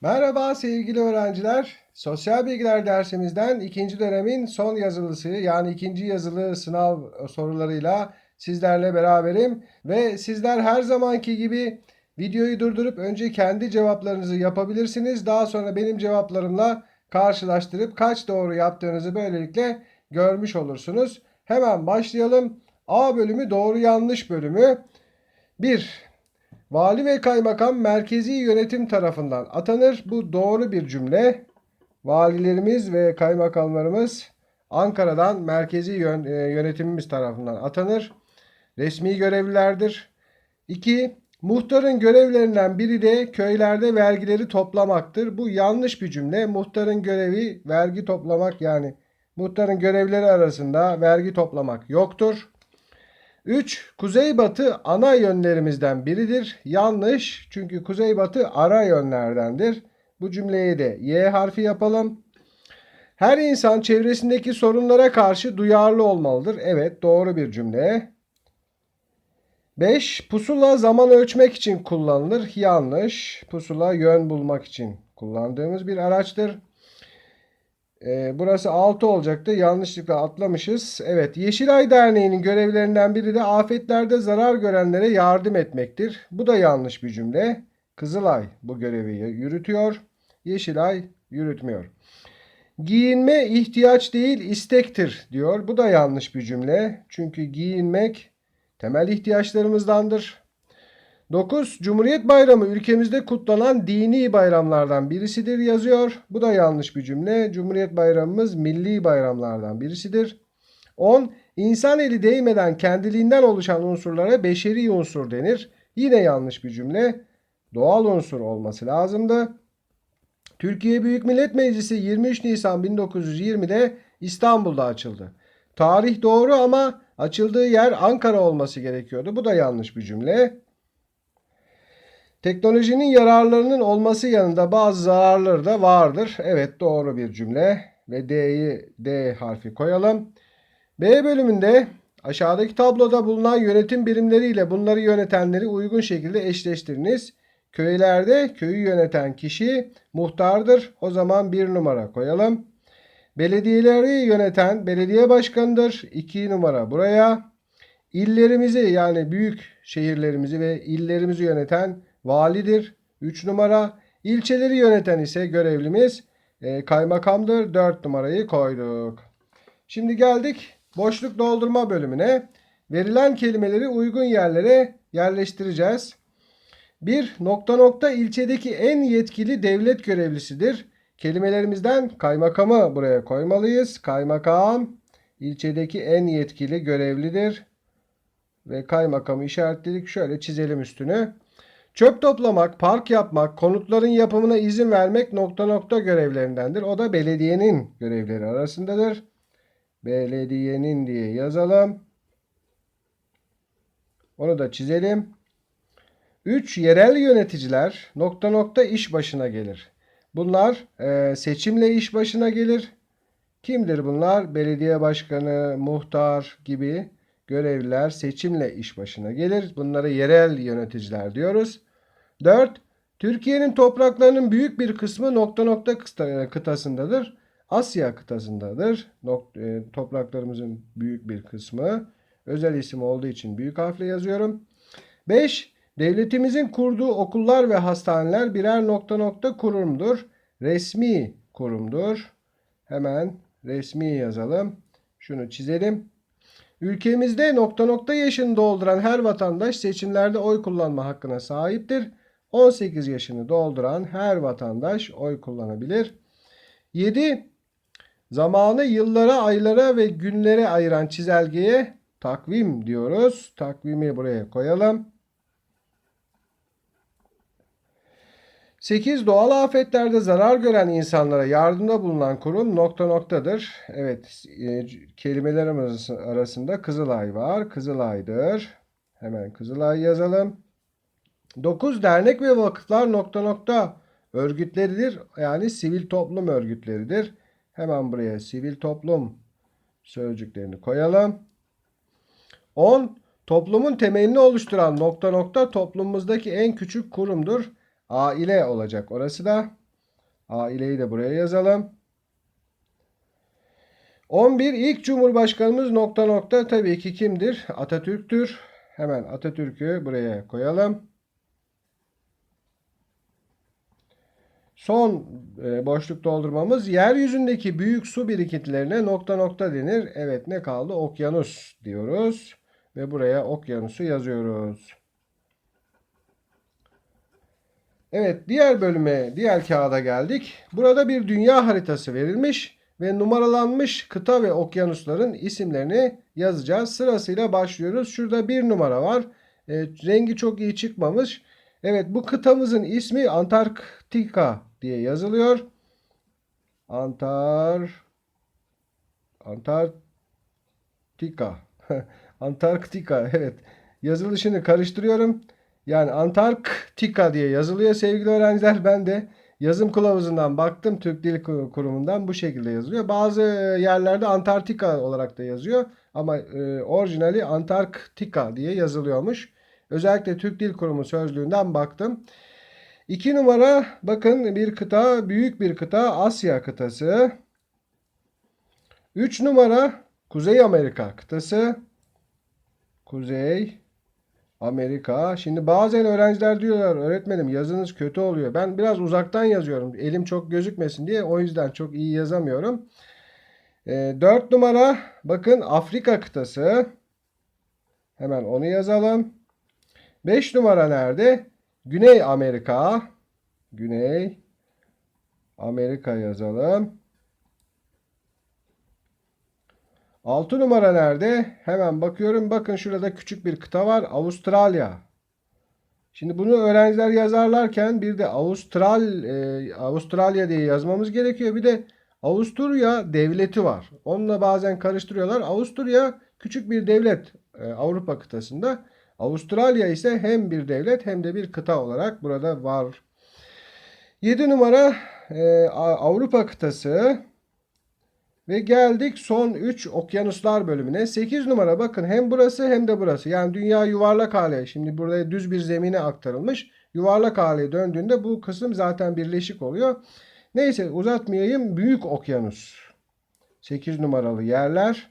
Merhaba sevgili öğrenciler. Sosyal bilgiler dersimizden ikinci dönemin son yazılısı yani ikinci yazılı sınav sorularıyla sizlerle beraberim. Ve sizler her zamanki gibi videoyu durdurup önce kendi cevaplarınızı yapabilirsiniz. Daha sonra benim cevaplarımla karşılaştırıp kaç doğru yaptığınızı böylelikle görmüş olursunuz. Hemen başlayalım. A bölümü doğru yanlış bölümü. 1. Vali ve kaymakam merkezi yönetim tarafından atanır. Bu doğru bir cümle. Valilerimiz ve kaymakamlarımız Ankara'dan merkezi e, yönetimimiz tarafından atanır. Resmi görevlilerdir. 2. Muhtarın görevlerinden biri de köylerde vergileri toplamaktır. Bu yanlış bir cümle. Muhtarın görevi vergi toplamak yani muhtarın görevleri arasında vergi toplamak yoktur. 3. Kuzeybatı ana yönlerimizden biridir. Yanlış çünkü kuzeybatı ara yönlerdendir. Bu cümleye de Y harfi yapalım. Her insan çevresindeki sorunlara karşı duyarlı olmalıdır. Evet doğru bir cümle. 5. Pusula zaman ölçmek için kullanılır. Yanlış. Pusula yön bulmak için kullandığımız bir araçtır. Ee, burası 6 olacaktı. Yanlışlıkla atlamışız. Evet, Yeşilay Derneği'nin görevlerinden biri de afetlerde zarar görenlere yardım etmektir. Bu da yanlış bir cümle. Kızılay bu görevi yürütüyor. Yeşilay yürütmüyor. Giyinme ihtiyaç değil istektir diyor. Bu da yanlış bir cümle. Çünkü giyinmek temel ihtiyaçlarımızdandır. 9. Cumhuriyet Bayramı ülkemizde kutlanan dini bayramlardan birisidir yazıyor. Bu da yanlış bir cümle. Cumhuriyet Bayramımız milli bayramlardan birisidir. 10. İnsan eli değmeden kendiliğinden oluşan unsurlara beşeri unsur denir. Yine yanlış bir cümle. Doğal unsur olması lazımdı. Türkiye Büyük Millet Meclisi 23 Nisan 1920'de İstanbul'da açıldı. Tarih doğru ama açıldığı yer Ankara olması gerekiyordu. Bu da yanlış bir cümle. Teknolojinin yararlarının olması yanında bazı zararları da vardır. Evet doğru bir cümle ve D'yi D harfi koyalım. B bölümünde aşağıdaki tabloda bulunan yönetim birimleriyle bunları yönetenleri uygun şekilde eşleştiriniz. Köylerde köyü yöneten kişi muhtardır. O zaman bir numara koyalım. Belediyeleri yöneten belediye başkanıdır. 2 numara buraya. İllerimizi yani büyük şehirlerimizi ve illerimizi yöneten validir. 3 numara. İlçeleri yöneten ise görevlimiz e, kaymakamdır. 4 numarayı koyduk. Şimdi geldik boşluk doldurma bölümüne. Verilen kelimeleri uygun yerlere yerleştireceğiz. 1. Nokta nokta ilçedeki en yetkili devlet görevlisidir. Kelimelerimizden kaymakamı buraya koymalıyız. Kaymakam ilçedeki en yetkili görevlidir. Ve kaymakamı işaretledik. Şöyle çizelim üstünü. Çöp toplamak, park yapmak, konutların yapımına izin vermek nokta nokta görevlerindendir. O da belediyenin görevleri arasındadır. Belediyenin diye yazalım. Onu da çizelim. 3. Yerel yöneticiler nokta nokta iş başına gelir. Bunlar e, seçimle iş başına gelir. Kimdir bunlar? Belediye başkanı, muhtar gibi görevliler seçimle iş başına gelir. Bunlara yerel yöneticiler diyoruz. 4. Türkiye'nin topraklarının büyük bir kısmı nokta nokta kıta- kıtasındadır. Asya kıtasındadır. E, topraklarımızın büyük bir kısmı. Özel isim olduğu için büyük harfle yazıyorum. 5. Devletimizin kurduğu okullar ve hastaneler birer nokta nokta kurumdur. Resmi kurumdur. Hemen resmi yazalım. Şunu çizelim. Ülkemizde nokta nokta yaşını dolduran her vatandaş seçimlerde oy kullanma hakkına sahiptir. 18 yaşını dolduran her vatandaş oy kullanabilir. 7. Zamanı yıllara, aylara ve günlere ayıran çizelgeye takvim diyoruz. Takvimi buraya koyalım. 8. Doğal afetlerde zarar gören insanlara yardımda bulunan kurum nokta noktadır. Evet, e, kelimelerimiz arasında Kızılay var. Kızılay'dır. Hemen Kızılay yazalım. 9. Dernek ve vakıflar nokta nokta örgütleridir. Yani sivil toplum örgütleridir. Hemen buraya sivil toplum sözcüklerini koyalım. 10. Toplumun temelini oluşturan nokta nokta toplumumuzdaki en küçük kurumdur. Aile olacak orası da. Aileyi de buraya yazalım. 11 ilk Cumhurbaşkanımız nokta nokta tabii ki kimdir? Atatürk'tür. Hemen Atatürk'ü buraya koyalım. Son e, boşluk doldurmamız yeryüzündeki büyük su birikintilerine nokta nokta denir. Evet ne kaldı? Okyanus diyoruz. Ve buraya okyanusu yazıyoruz. Evet diğer bölüme, diğer kağıda geldik. Burada bir dünya haritası verilmiş ve numaralanmış kıta ve okyanusların isimlerini yazacağız. Sırasıyla başlıyoruz. Şurada bir numara var. E, rengi çok iyi çıkmamış. Evet bu kıtamızın ismi Antarktika diye yazılıyor. Antar Antarktika. Antarktika evet. Yazılışını karıştırıyorum. Yani Antarktika diye yazılıyor sevgili öğrenciler. Ben de yazım kılavuzundan baktım. Türk Dil Kurumu'ndan bu şekilde yazılıyor. Bazı yerlerde Antarktika olarak da yazıyor. Ama e, orijinali Antarktika diye yazılıyormuş. Özellikle Türk Dil Kurumu sözlüğünden baktım. 2 numara bakın bir kıta büyük bir kıta Asya kıtası. 3 numara Kuzey Amerika kıtası. Kuzey Amerika. Şimdi bazen öğrenciler diyorlar öğretmenim yazınız kötü oluyor. Ben biraz uzaktan yazıyorum. Elim çok gözükmesin diye o yüzden çok iyi yazamıyorum. E, 4 numara bakın Afrika kıtası. Hemen onu yazalım. 5 numara nerede? Güney Amerika. Güney Amerika yazalım. 6 numara nerede? Hemen bakıyorum. Bakın şurada küçük bir kıta var. Avustralya. Şimdi bunu öğrenciler yazarlarken bir de Avustral e, Avustralya diye yazmamız gerekiyor. Bir de Avusturya devleti var. Onunla bazen karıştırıyorlar. Avusturya küçük bir devlet e, Avrupa kıtasında. Avustralya ise hem bir devlet hem de bir kıta olarak burada var. 7 numara e, Avrupa kıtası. Ve geldik son 3 okyanuslar bölümüne. 8 numara bakın hem burası hem de burası. Yani dünya yuvarlak hale. Şimdi burada düz bir zemine aktarılmış. Yuvarlak hale döndüğünde bu kısım zaten birleşik oluyor. Neyse uzatmayayım. Büyük okyanus. 8 numaralı yerler.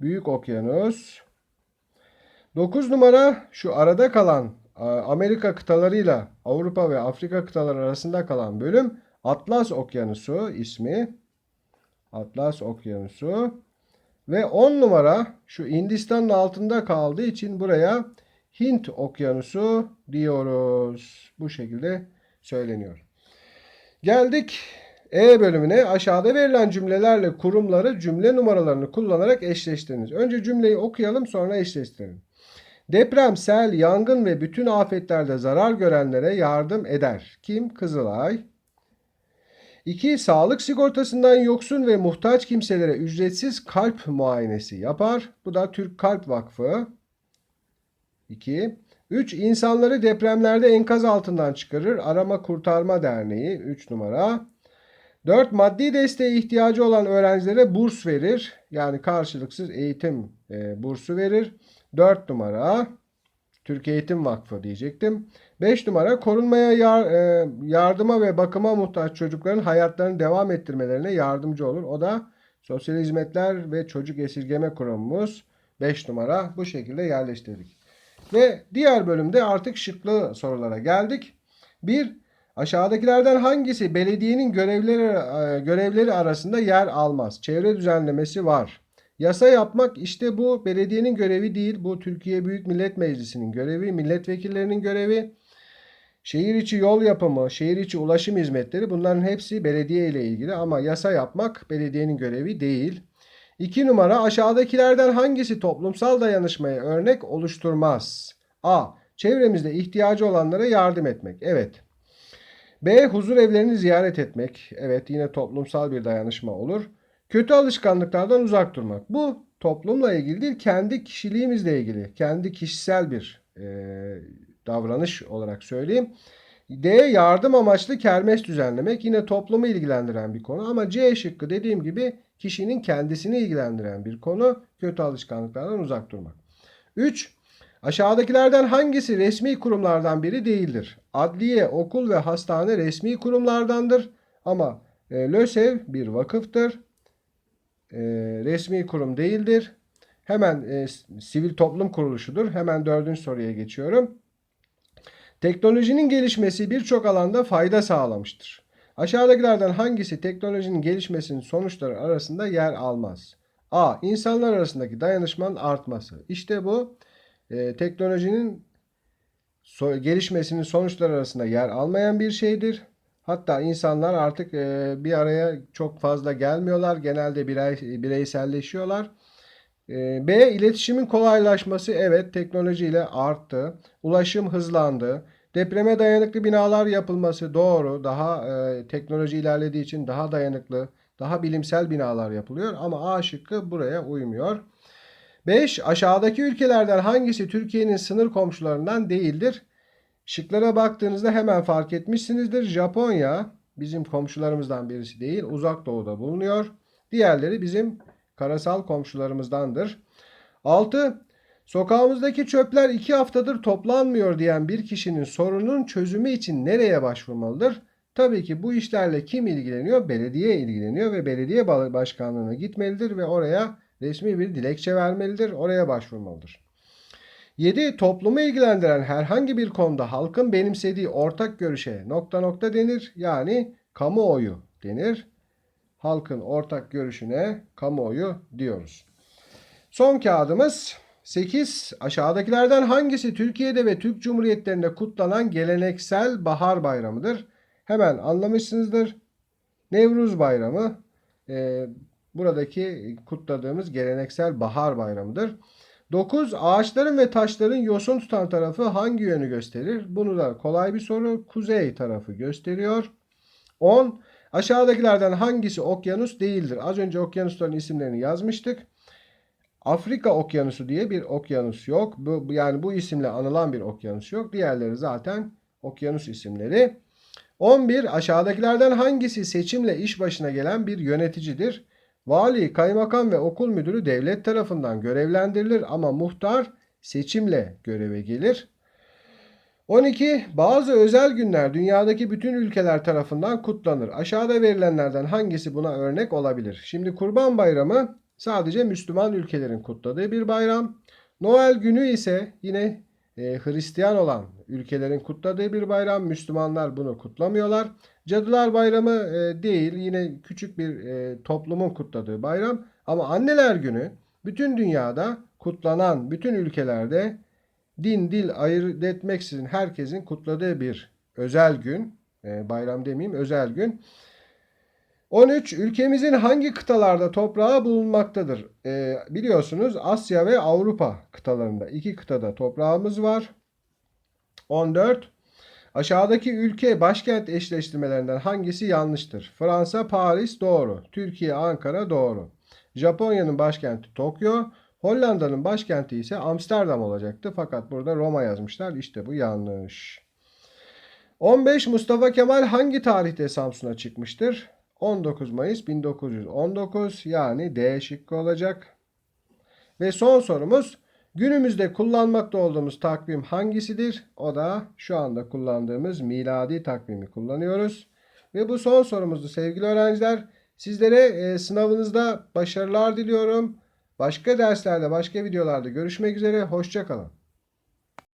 Büyük okyanus. 9 numara şu arada kalan Amerika kıtalarıyla Avrupa ve Afrika kıtaları arasında kalan bölüm Atlas Okyanusu ismi. Atlas Okyanusu. Ve 10 numara şu Hindistan'ın altında kaldığı için buraya Hint Okyanusu diyoruz. Bu şekilde söyleniyor. Geldik E bölümüne. Aşağıda verilen cümlelerle kurumları cümle numaralarını kullanarak eşleştiriniz. Önce cümleyi okuyalım sonra eşleştirelim. Deprem, sel, yangın ve bütün afetlerde zarar görenlere yardım eder. Kim? Kızılay. 2. Sağlık sigortasından yoksun ve muhtaç kimselere ücretsiz kalp muayenesi yapar. Bu da Türk Kalp Vakfı. 2. 3. İnsanları depremlerde enkaz altından çıkarır. Arama Kurtarma Derneği 3 numara. 4. Maddi desteğe ihtiyacı olan öğrencilere burs verir. Yani karşılıksız eğitim e, bursu verir. 4 numara Türkiye Eğitim Vakfı diyecektim. 5 numara korunmaya yar, e, yardıma ve bakıma muhtaç çocukların hayatlarını devam ettirmelerine yardımcı olur. O da Sosyal Hizmetler ve Çocuk Esirgeme Kurumumuz 5 numara bu şekilde yerleştirdik. Ve diğer bölümde artık şıklı sorulara geldik. 1. Aşağıdakilerden hangisi belediyenin görevleri e, görevleri arasında yer almaz? Çevre düzenlemesi var. Yasa yapmak işte bu belediyenin görevi değil. Bu Türkiye Büyük Millet Meclisi'nin görevi, milletvekillerinin görevi. Şehir içi yol yapımı, şehir içi ulaşım hizmetleri bunların hepsi belediye ile ilgili ama yasa yapmak belediyenin görevi değil. 2 numara aşağıdakilerden hangisi toplumsal dayanışmaya örnek oluşturmaz? A. Çevremizde ihtiyacı olanlara yardım etmek. Evet. B. Huzur evlerini ziyaret etmek. Evet yine toplumsal bir dayanışma olur. Kötü alışkanlıklardan uzak durmak. Bu toplumla ilgili değil, kendi kişiliğimizle ilgili, kendi kişisel bir e, davranış olarak söyleyeyim. D. Yardım amaçlı kermes düzenlemek yine toplumu ilgilendiren bir konu ama C şıkkı dediğim gibi kişinin kendisini ilgilendiren bir konu kötü alışkanlıklardan uzak durmak. 3. Aşağıdakilerden hangisi resmi kurumlardan biri değildir? Adliye, okul ve hastane resmi kurumlardandır. Ama e, LÖSEV bir vakıftır. E, resmi kurum değildir. Hemen e, sivil toplum kuruluşudur. Hemen dördüncü soruya geçiyorum. Teknolojinin gelişmesi birçok alanda fayda sağlamıştır. Aşağıdakilerden hangisi teknolojinin gelişmesinin sonuçları arasında yer almaz? A. İnsanlar arasındaki dayanışmanın artması. İşte bu e, teknolojinin so- gelişmesinin sonuçları arasında yer almayan bir şeydir. Hatta insanlar artık e, bir araya çok fazla gelmiyorlar. Genelde birey, bireyselleşiyorlar. E, B. İletişimin kolaylaşması. Evet teknolojiyle arttı. Ulaşım hızlandı. Depreme dayanıklı binalar yapılması doğru. Daha e, teknoloji ilerlediği için daha dayanıklı, daha bilimsel binalar yapılıyor. Ama A şıkkı buraya uymuyor. 5. Aşağıdaki ülkelerden hangisi Türkiye'nin sınır komşularından değildir? Şıklara baktığınızda hemen fark etmişsinizdir. Japonya bizim komşularımızdan birisi değil. Uzak doğuda bulunuyor. Diğerleri bizim karasal komşularımızdandır. 6. Sokağımızdaki çöpler 2 haftadır toplanmıyor diyen bir kişinin sorunun çözümü için nereye başvurmalıdır? Tabii ki bu işlerle kim ilgileniyor? Belediye ilgileniyor ve belediye başkanlığına gitmelidir ve oraya resmi bir dilekçe vermelidir. Oraya başvurmalıdır. 7. Toplumu ilgilendiren herhangi bir konuda halkın benimsediği ortak görüşe nokta nokta denir. Yani kamuoyu denir. Halkın ortak görüşüne kamuoyu diyoruz. Son kağıdımız 8. Aşağıdakilerden hangisi Türkiye'de ve Türk Cumhuriyetlerinde kutlanan geleneksel bahar bayramıdır? Hemen anlamışsınızdır. Nevruz Bayramı e, buradaki kutladığımız geleneksel bahar bayramıdır. 9. Ağaçların ve taşların yosun tutan tarafı hangi yönü gösterir? Bunu da kolay bir soru. Kuzey tarafı gösteriyor. 10. Aşağıdakilerden hangisi okyanus değildir? Az önce okyanusların isimlerini yazmıştık. Afrika Okyanusu diye bir okyanus yok. Bu, yani bu isimle anılan bir okyanus yok. Diğerleri zaten okyanus isimleri. 11. Aşağıdakilerden hangisi seçimle iş başına gelen bir yöneticidir? Vali, kaymakam ve okul müdürü devlet tarafından görevlendirilir ama muhtar seçimle göreve gelir. 12. Bazı özel günler dünyadaki bütün ülkeler tarafından kutlanır. Aşağıda verilenlerden hangisi buna örnek olabilir? Şimdi Kurban Bayramı sadece Müslüman ülkelerin kutladığı bir bayram. Noel günü ise yine e, Hristiyan olan ülkelerin kutladığı bir bayram. Müslümanlar bunu kutlamıyorlar. Cadılar Bayramı e, değil yine küçük bir e, toplumun kutladığı bayram. Ama Anneler Günü bütün dünyada kutlanan bütün ülkelerde din dil ayırt etmeksizin herkesin kutladığı bir özel gün. E, bayram demeyeyim özel gün. 13. Ülkemizin hangi kıtalarda toprağı bulunmaktadır? E, biliyorsunuz Asya ve Avrupa kıtalarında iki kıtada toprağımız var. 14. Aşağıdaki ülke başkent eşleştirmelerinden hangisi yanlıştır? Fransa, Paris doğru. Türkiye, Ankara doğru. Japonya'nın başkenti Tokyo. Hollanda'nın başkenti ise Amsterdam olacaktı. Fakat burada Roma yazmışlar. İşte bu yanlış. 15 Mustafa Kemal hangi tarihte Samsun'a çıkmıştır? 19 Mayıs 1919 yani D şıkkı olacak. Ve son sorumuz günümüzde kullanmakta olduğumuz takvim hangisidir? O da şu anda kullandığımız miladi takvimi kullanıyoruz. Ve bu son sorumuzdu sevgili öğrenciler. Sizlere e, sınavınızda başarılar diliyorum. Başka derslerde, başka videolarda görüşmek üzere. Hoşçakalın.